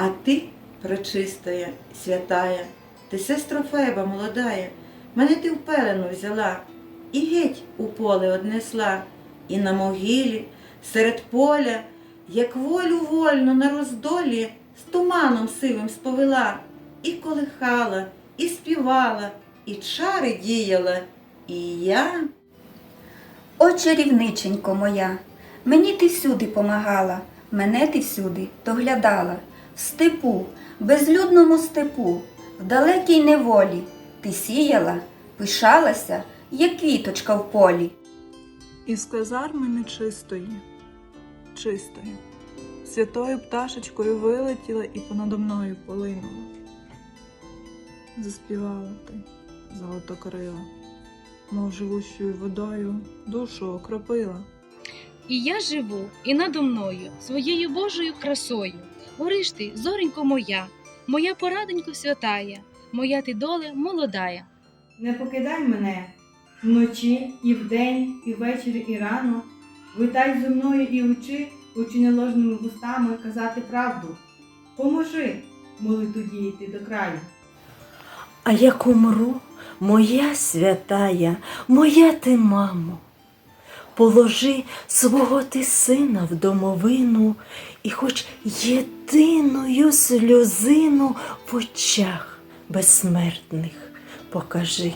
А ти, пречистая, святая, ти сестро Феба молодая, мене ти в пелену взяла, і геть у поле однесла, і на могилі, серед поля, як волю вольну на роздолі, з туманом сивим сповела, і колихала, і співала, і чари діяла, і я. О, чарівниченько моя, мені ти всюди помагала, мене ти всюди доглядала. В степу, безлюдному степу, в далекій неволі ти сіяла, пишалася, як квіточка в полі. Із казарми нечистої, чистої, святою пташечкою вилетіла і понадо мною полинула. Заспівала ти, золотокрила, мов живущою водою душу окропила. І я живу, і надо мною, своєю Божою красою. Гориш ти, зоренько моя, моя пораденько святая, моя ти доле молодая. Не покидай мене вночі і вдень, і ввечері, і рано. Витай зі мною і учи, учи неложними вустами казати правду. Поможи молитву діяти до краю. А як умру, моя святая, моя ти мамо, положи свого ти сина в домовину і хоч єдиною сльозину в очах безсмертних покажи.